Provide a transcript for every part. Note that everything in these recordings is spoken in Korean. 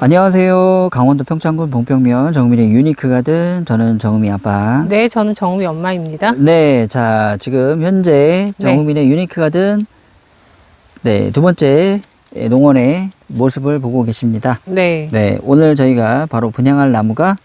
안녕하세요. 강원도 평창군 봉평면 정민의 유니크 가든 저는 정음이 아빠. 네, 저는 정우미 엄마입니다. 네, 자 지금 현재 정우민의 유니크 가든 네, 두 번째 농원의 모습을 보고 계십니다. 네. 네, 오늘 저희가 바로 분양할 나무가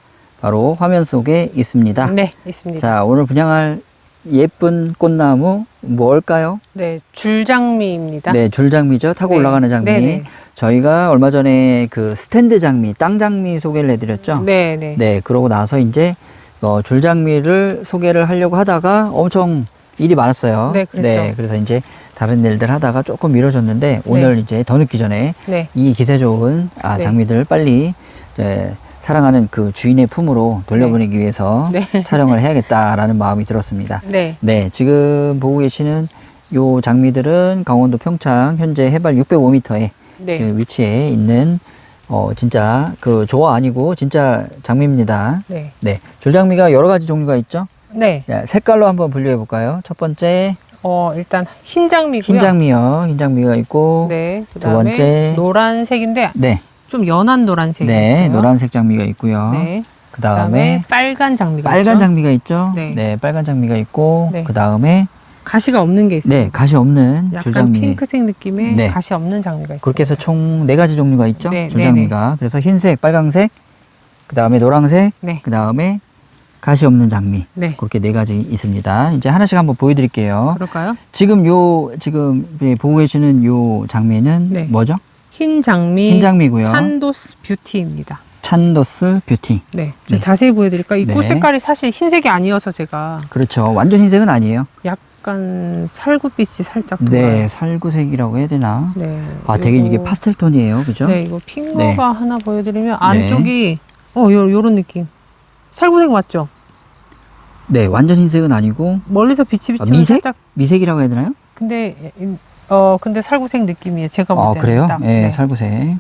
바로 화면 속에 있습니다. 네, 있습니다. 자, 오늘 분양할 예쁜 꽃나무 뭘까요? 네, 줄장미입니다. 네, 줄장미죠. 타고 네. 올라가는 장미. 네네. 저희가 얼마 전에 그 스탠드 장미, 땅 장미 소개를 해드렸죠. 네, 네. 네, 그러고 나서 이제 어, 줄장미를 소개를 하려고 하다가 엄청 일이 많았어요. 네, 그랬죠. 그래서 이제 다른 일들 하다가 조금 미뤄졌는데 오늘 이제 더 늦기 전에 네. 이 기세 좋은 아, 네. 장미들을 빨리 이제 사랑하는 그 주인의 품으로 돌려보내기 위해서 네. 촬영을 해야겠다라는 마음이 들었습니다. 네. 네, 지금 보고 계시는 요 장미들은 강원도 평창 현재 해발 605m에 네. 지금 위치해 있는 어 진짜 그 조화 아니고 진짜 장미입니다. 네. 네, 줄장미가 여러 가지 종류가 있죠. 네. 자, 색깔로 한번 분류해 볼까요? 첫 번째 어, 일단 흰 장미고요. 흰 장미요, 흰 장미가 있고, 네. 두 그다음에 번째. 노란색인데 네, 좀 연한 노란색이 네, 있어요. 노란색 장미가 있고요. 네. 그 다음에 빨간 장미가 빨간 있죠. 장미가 있죠. 네. 네, 빨간 장미가 있고, 네. 그 다음에 가시가 없는 게 있어요. 네, 가시 없는 약간 줄장미. 핑크색 느낌의 네. 가시 없는 장미가 있어요. 그렇게 해서 총 네 가지 종류가 있죠. 네, 줄장미가. 그래서 흰색, 빨강색, 그 다음에 노란색, 네. 그 다음에 가시 없는 장미. 네. 그렇게 네 가지 있습니다. 이제 하나씩 한번 보여드릴게요. 그럴까요? 지금 요 지금 예, 보고 계시는 요 장미는 네. 뭐죠? 흰 장미 흰 장미고요. 찬도스 뷰티입니다. 찬도스 뷰티. 네. 좀 네. 자세히 보여드릴까요? 이꽃 네. 색깔이 사실 흰색이 아니어서 제가 그렇죠. 완전 흰색은 아니에요. 약간 살구빛이 살짝 네, 돌아요. 살구색이라고 해야 되나? 네. 아, 되게 요거- 이게 파스텔 톤이에요, 그죠? 네, 이거 핀 네. 거가 하나 보여드리면 안쪽이 어, 요, 요런 느낌. 살구색 맞죠? 네, 완전 흰색은 아니고 멀리서 빛이 아, 비치면 미색? 살짝 미색이라고 해야 되나요? 근데 음, 어 근데 살구색 느낌이에요. 제가 볼 아, 때는 그래요? 딱. 예, 네. 살구색.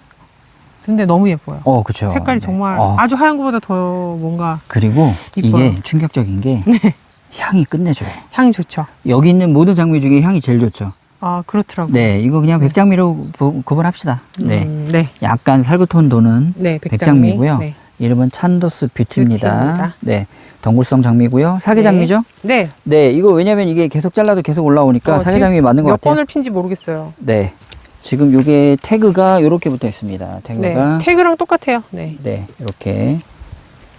근데 너무 예뻐요. 어, 그렇죠. 색깔이 네. 정말 어, 아주 하얀 것보다 더 뭔가 그리고 이뻐요. 이게 충격적인 게 네. 향이 끝내줘요. 향이 좋죠. 여기 있는 모든 장미 중에 향이 제일 좋죠. 아 그렇더라고요. 네, 이거 그냥 백장미로 부- 구분합시다. 네. 음, 네. 약간 살구톤 도는 네, 백장미. 백장미고요. 네. 이름은 찬도스 뷰티입니다. 뷰티입니다. 네. 덩굴성 장미고요. 사계 네. 장미죠? 네. 네, 이거 왜냐면 이게 계속 잘라도 계속 올라오니까 어, 사계 지금 장미 맞는 것 몇 같아요. 번을 핀지 모르겠어요. 네. 지금 요게 태그가 요렇게 붙어 있습니다. 네. 태그가 태그랑 똑같아요. 네. 네, 이렇게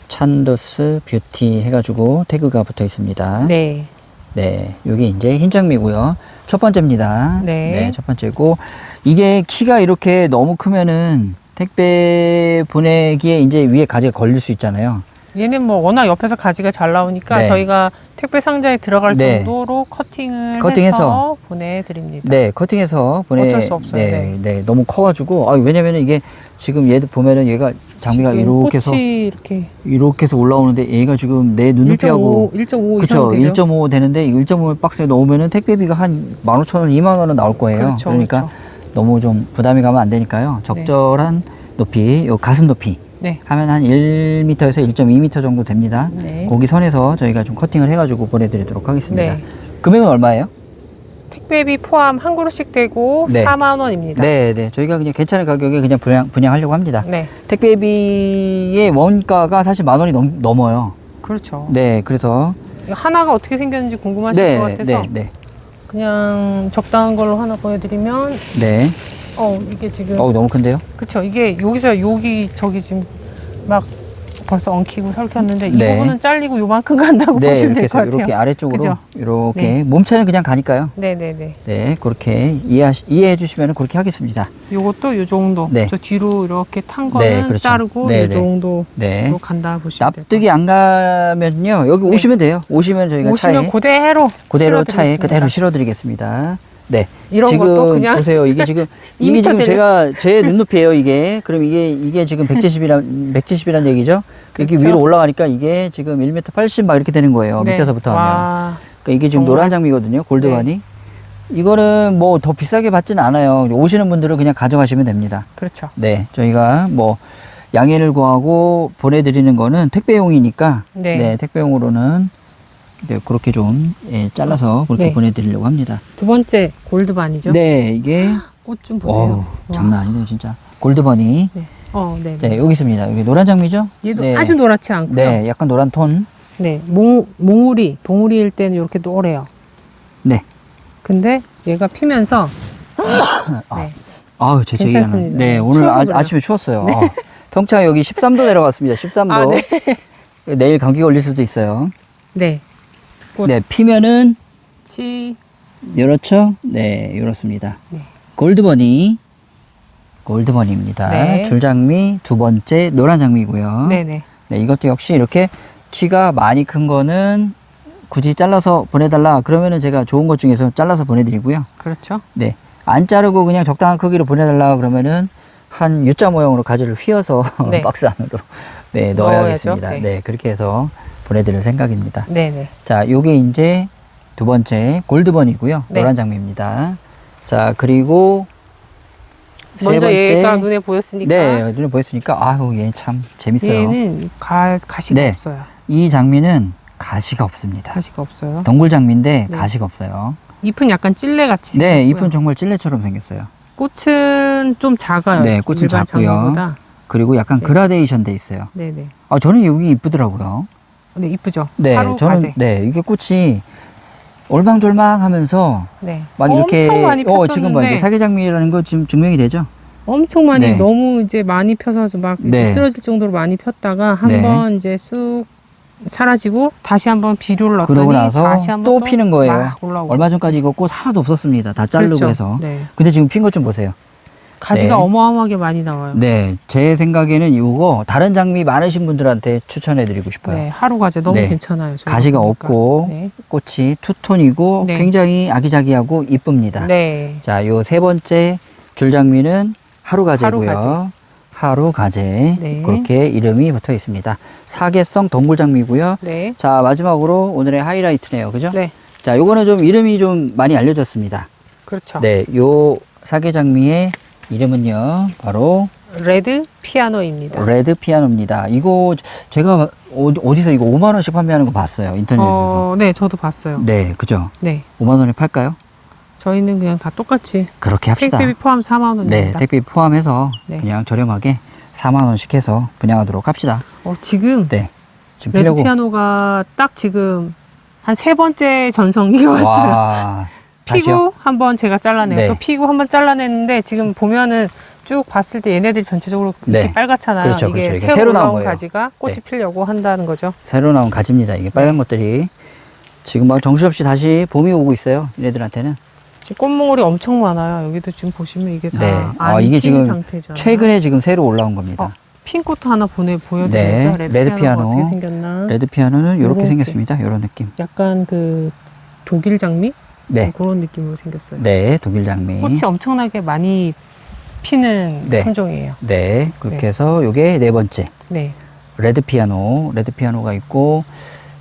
찬도스 뷰티 해가지고 태그가 붙어 있습니다. 네. 네, 여기 이제 흰 장미고요. 첫 번째입니다. 네. 첫 번째고 이게 키가 이렇게 너무 크면은 택배 보내기에 이제 위에 가지가 걸릴 수 있잖아요. 얘는 뭐 워낙 옆에서 가지가 잘 나오니까 네. 저희가 택배 상자에 들어갈 네. 정도로 커팅을 커팅해서. 해서 보내드립니다. 네, 커팅해서 보내. 어쩔 수 없어요. 네, 네. 네, 너무 커가지고 아 왜냐면은 이게 지금 얘도 보면은 얘가 장미가 지금 이렇게 해서 꽃이 이렇게 이렇게 해서 올라오는데 얘가 지금 내 눈높이하고 1.5, 1.5 그렇죠. 이상 되죠. 1.5 되는데 이1.5 박스에 넣으면은 택배비가 한 15,000원, 2만 원은 나올 거예요. 그렇죠, 러니까 그렇죠. 너무 좀 부담이 가면 안 되니까요. 적절한 높이, 요 가슴 높이 네. 하면 한 1m에서 1.2m 정도 됩니다. 네. 거기 선에서 저희가 좀 커팅을 해가지고 보내드리도록 하겠습니다. 네. 금액은 얼마예요? 택배비 포함 한 그릇씩 되고 네. 4만 원입니다. 네, 네. 저희가 그냥 괜찮은 가격에 그냥 분양, 분양하려고 합니다. 네. 택배비의 원가가 사실 만 원이 넘, 넘어요. 그렇죠. 네, 그래서 하나가 어떻게 생겼는지 궁금하실 네, 것 같아서 네, 네, 그냥 적당한 걸로 하나 보여드리면 네. 어 이게 지금 어우 너무 큰데요? 그쵸 이게 여기서 여기 저기 지금 막 벌써 엉키고 설켰는데 이 네. 부분은 잘리고 요만큼 간다고 네, 보시면 될 것 같아요. 이렇게 아래쪽으로 그죠? 이렇게 네. 몸체는 그냥 가니까요. 네네네. 네, 그렇게 이해 이해해 주시면 그렇게 하겠습니다. 요것도 요 정도. 네. 저 뒤로 이렇게 탄 네, 거는 그렇죠. 자르고 네, 요 네. 정도로 네. 간다 보시면 돼요. 납득이 안 가면요 여기 네. 오시면 돼요. 오시면 저희가 오시면 차에 그대로 그대로 차에. 그대로 실어드리겠습니다. 네. 이런 지금 것도 그냥 보세요. 이게 지금 이게 2m 지금 되는- 제가 제 눈높이에요. 이게 그럼 이게 이게 지금 170이란 170이란 얘기죠. 이렇게 그렇죠. 위로 올라가니까 이게 지금 1m 80 막 이렇게 되는 거예요. 네. 밑에서부터 하면. 와, 그러니까 이게 지금 정말? 노란 장미거든요. 골드반이. 이거는 뭐 더 비싸게 받지는 않아요. 오시는 분들은 그냥 가져가시면 됩니다. 그렇죠. 네, 저희가 뭐 양해를 구하고 보내드리는 거는 택배용이니까 네. 네, 택배용으로는 네, 그렇게 좀 예, 잘라서 그렇게 네. 보내드리려고 합니다. 두 번째 골드반이죠. 네, 이게 꽃좀 어우, 보세요. 와. 장난 아니네요, 진짜. 골드버니. 네. 어, 네. 네, 여기 있습니다. 여기 노란 장미죠? 얘도 네. 아주 노랗지 않고요. 네, 약간 노란 톤. 네, 몽, 몽우리, 봉우리일 때는 이렇게 노래요. 네. 근데 얘가 피면서 네, 아우, 제 얘기가 괜찮습니다. 네, 네, 오늘 추워서 아, 그래요. 아침에 추웠어요. 어, 평창 여기 13도 내려갔습니다. 13도. 아, 네. 내일 감기 걸릴 수도 있어요. 네. 꽃. 네, 피면은 치, 이렇죠? 네, 이렇습니다. 네. 골드버니. 골드버니입니다. 네. 줄장미 두 번째 노란 장미고요. 네네. 네, 이것도 역시 이렇게 키가 많이 큰 거는 굳이 잘라서 보내달라 그러면은 제가 좋은 것 중에서 잘라서 보내드리고요. 그렇죠. 네, 안 자르고 그냥 적당한 크기로 보내달라 그러면은 한 U자 모형으로 가지를 휘어서 네. 박스 안으로 네. 넣어야겠습니다. 네. 네. 그렇게 해서 보내드릴 생각입니다. 네네. 자, 요게 이제 두 번째 골드번이고요. 네. 노란 장미입니다. 자, 그리고 세 먼저 번째 얘가 눈에 보였으니까 네, 눈에 보였으니까 아유, 얘 참 재밌어요. 얘는 가, 가시가 네. 없어요. 이 장미는 가시가 없습니다. 가시가 없어요. 동굴 장미인데 네. 가시가 없어요. 잎은 약간 찔레 같이 네, 생겼고요. 잎은 정말 찔레처럼 생겼어요. 꽃은 좀 작아요. 네, 꽃은 일반 작고요. 장미보다. 그리고 약간 네. 그라데이션 돼 있어요. 네네. 아, 저는 여기 이쁘더라고요. 네, 이쁘죠. 네, 하루 저는 가지. 네, 이게 꽃이 올방졸망하면서 네. 막 이렇게 엄청 많이 어, 지금 봐. 폈었는데 이게 사계장미라는 거 지금 증명이 되죠? 엄청 많이 네. 너무 이제 많이 펴서 막 이렇게 네. 쓰러질 정도로 많이 폈다가 네. 한번 이제 쑥 사라지고 다시 한번 비료를 넣었더니 그러고 나서 다시 한번 또 피는 거예요. 올라오고 얼마 전까지 이거 꽃 하나도 없었습니다. 다 자르고 그렇죠. 해서. 네. 근데 지금 핀 것 좀 보세요. 가지가 네. 어마어마하게 많이 나와요. 네, 제 생각에는 이거 다른 장미 많으신 분들한테 추천해 드리고 싶어요. 네, 하루 가지 너무 네. 괜찮아요. 가시가 보니까. 없고 네. 꽃이 투톤이고 네. 굉장히 아기자기하고 이쁩니다. 네. 자, 요 세 번째 줄장미는 하루가제고요. 하루가제. 하루가제. 네. 그렇게 이름이 붙어 있습니다. 사계성 동굴장미고요. 네. 자, 마지막으로 오늘의 하이라이트네요. 그죠? 네. 자, 요거는 좀 이름이 좀 많이 알려졌습니다. 그렇죠. 네, 요 사계장미의 이름은요. 바로 레드 피아노입니다. 레드 피아노입니다. 이거 제가 어디- 어디서 이거 5만 원씩 판매하는 거 봤어요. 인터넷에서. 어, 네, 저도 봤어요. 네, 그죠? 네. 5만 원에 팔까요? 저희는 그냥 다 똑같이 그렇게 합시다. 택배비 포함 4만 네, 원입니다. 택배 포함해서 네. 그냥 저렴하게 4만 원씩 해서 분양하도록 합시다. 어, 지금 네. 지금 레드 피려고 피아노가 딱 지금 한 세 번째 전성기가 왔어요. 와. 다시요? 피고 한번 제가 잘라내요. 네. 또 피고 한 번 잘라냈는데 지금 보면은 쭉 봤을 때 얘네들이 전체적으로 이렇게 네. 빨갛잖아요. 그렇죠, 이게 그렇죠. 이게 새로, 새로 나온 거예요. 가지가 꽃이 네. 피려고 한다는 거죠. 새로 나온 가지입니다. 이게 빨간 것들이 지금 막 정신없이 다시 봄이 오고 있어요. 얘네들한테는 꽃몽울이 엄청 많아요. 여기도 지금 보시면 이게 다 네. 안 아, 이게 핀 지금 상태잖아요. 최근에 지금 새로 올라온 겁니다. 어, 핀꽃 하나 보내 보여드려야죠. 네, 레드, 피아노. 어떻게 생겼나? 레드 피아노는 이렇게. 생겼습니다. 이런 느낌. 약간 그 독일 장미 네. 그런 느낌으로 생겼어요. 네, 독일 장미. 꽃이 엄청나게 많이 피는 네. 품종이에요. 네, 그렇게 네. 해서 요게 네 번째. 네. 레드 피아노, 레드 피아노가 있고,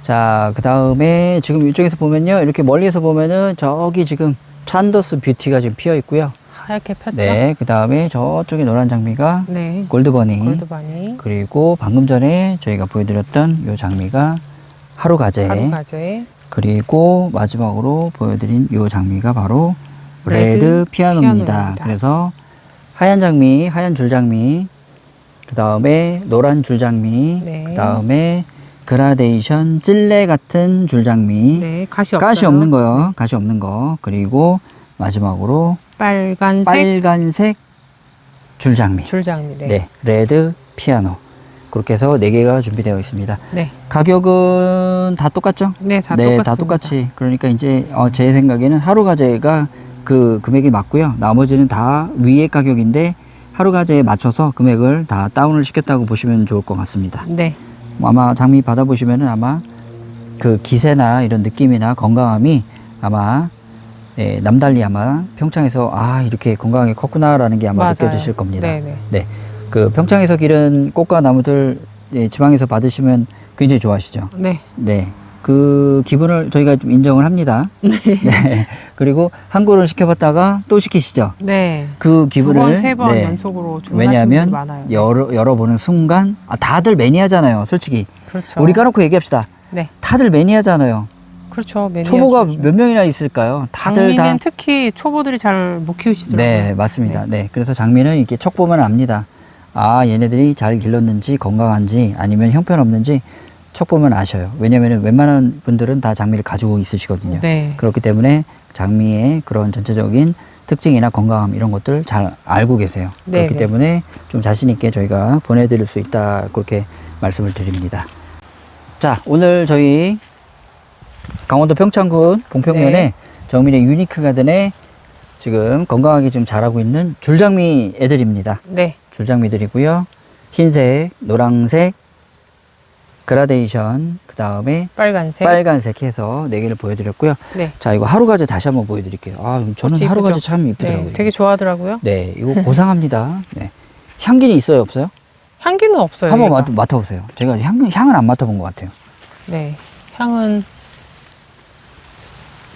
자, 그 다음에 지금 이쪽에서 보면요. 이렇게 멀리서 보면은 저기 지금 찬더스 뷰티가 지금 피어 있고요. 하얗게 폈죠. 네, 그 다음에 저쪽에 노란 장미가 네. 골드버니. 골드바니, 그리고 방금 전에 저희가 보여드렸던 요 장미가 하루가제. 하루가제, 그리고 마지막으로 보여드린 요 장미가 바로 레드, 레드 피아노입니다. 피아노입니다. 그래서 하얀 장미, 하얀 줄장미, 그 다음에 노란 줄장미, 네. 그 다음에 그라데이션 찔레 같은 줄장미, 네, 가시 없어요. 가시 없는 거요, 가시 없는 거, 그리고 마지막으로 빨간색 빨간색 줄장미, 줄장미. 네. 네, 레드 피아노. 그렇게 해서 네 개가 준비되어 있습니다. 네. 가격은 다 똑같죠? 네, 다 네, 똑같습니다. 다 똑같이. 그러니까 이제 어, 제 생각에는 하루 가제가 그 금액이 맞고요. 나머지는 다 위의 가격인데 하루 가제에 맞춰서 금액을 다 다운을 시켰다고 보시면 좋을 것 같습니다. 네. 아마 장미 받아보시면은 아마 그 기세나 이런 느낌이나 건강함이 아마 예, 남달리 아마 평창에서 아 이렇게 건강하게 컸구나라는 게 아마 맞아요. 느껴지실 겁니다. 네, 네. 네, 그 평창에서 기른 꽃과 나무들 예, 지방에서 받으시면 굉장히 좋아하시죠. 네. 네. 그 기분을 저희가 좀 인정을 합니다. 네. 그리고 한 그릇 시켜봤다가 또 시키시죠. 네. 그두 기분을 번, 세번 네. 연속으로 주문하시는 왜냐하면 많아요. 네. 열어 열어보는 순간 아, 다들 매니아잖아요. 솔직히 그렇죠. 우리 까놓고 얘기합시다. 네. 다들 매니아잖아요. 그렇죠. 매니아 초보가 중이죠. 몇 명이나 있을까요? 다들 장미는 다. 특히 초보들이 잘 못 키우시더라고요. 네, 맞습니다. 네. 그래서 장미는 이렇게 척 보면 압니다. 아 얘네들이 잘 길렀는지 건강한지 아니면 형편없는지 척 보면 아셔요. 왜냐면은 웬만한 분들은 다 장미를 가지고 있으시거든요. 네. 그렇기 때문에 장미의 그런 전체적인 특징이나 건강함 이런 것들 잘 알고 계세요. 네, 그렇기 네. 때문에 좀 자신 있게 저희가 보내드릴 수 있다 그렇게 말씀을 드립니다. 자 오늘 저희 강원도 평창군 봉평면에 네. 정민의 유니크 가든에 지금 건강하게 지금 자라고 있는 줄장미 애들입니다. 네. 줄장미들이고요. 흰색, 노란색, 그라데이션, 그 다음에 빨간색. 빨간색 해서 네 개를 보여드렸고요. 네. 자, 이거 하루가지 다시 한번 보여드릴게요. 아, 저는 하루가지? 참 이쁘더라고요. 네. 되게 좋아하더라고요. 네, 이거 고상합니다. 네. 향기는 있어요, 없어요? 향기는 없어요. 한번 얘가. 맡, 맡아보세요. 제가 향, 향은 안 맡아본 것 같아요. 네. 향은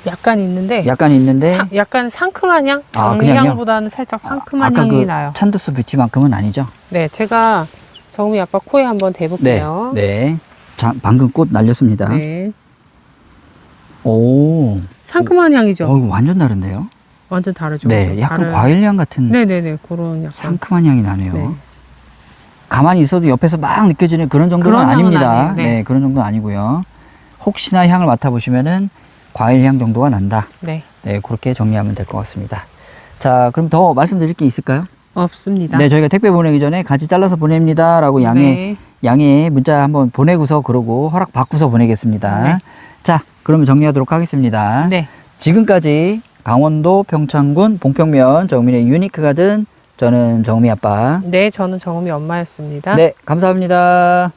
약간 있는데 약간 있는데. 사- 약간 상큼한 향? 아, 그냥요? 향보다는 살짝 상큼한 아까 향이 그 나요. 찬두스 뷰티만큼은 아니죠? 네, 제가 정미 아빠 코에 한번 네. 대볼게요. 네. 자, 방금 꽃 날렸습니다. 네. 오. 상큼한 향이죠. 어, 이거 완전 다른데요? 완전 다르죠. 네? 약간 다른- 과일 향 같은 네네네 그런 약간 상큼한 향이 나네요. 네. 가만히 있어도 옆에서 막 느껴지는 그런 정도는 그런 아닙니다. 네. 네. 그런 정도는 아니고요. 혹시나 향을 맡아보시면은 과일 향 정도가 난다. 네 네, 그렇게 정리하면 될 것 같습니다. 자, 그럼 더 말씀드릴 게 있을까요? 없습니다. 네, 저희가 택배 보내기 전에 같이 잘라서 보냅니다라고 양해 네. 양해 문자 한번 보내고서 그러고 허락 받고서 보내겠습니다. 네. 자, 그러면 정리하도록 하겠습니다. 네. 지금까지 강원도 평창군 봉평면 정민의 유니크 가든 저는 정미 아빠. 네, 저는 정음이 엄마였습니다. 네, 감사합니다.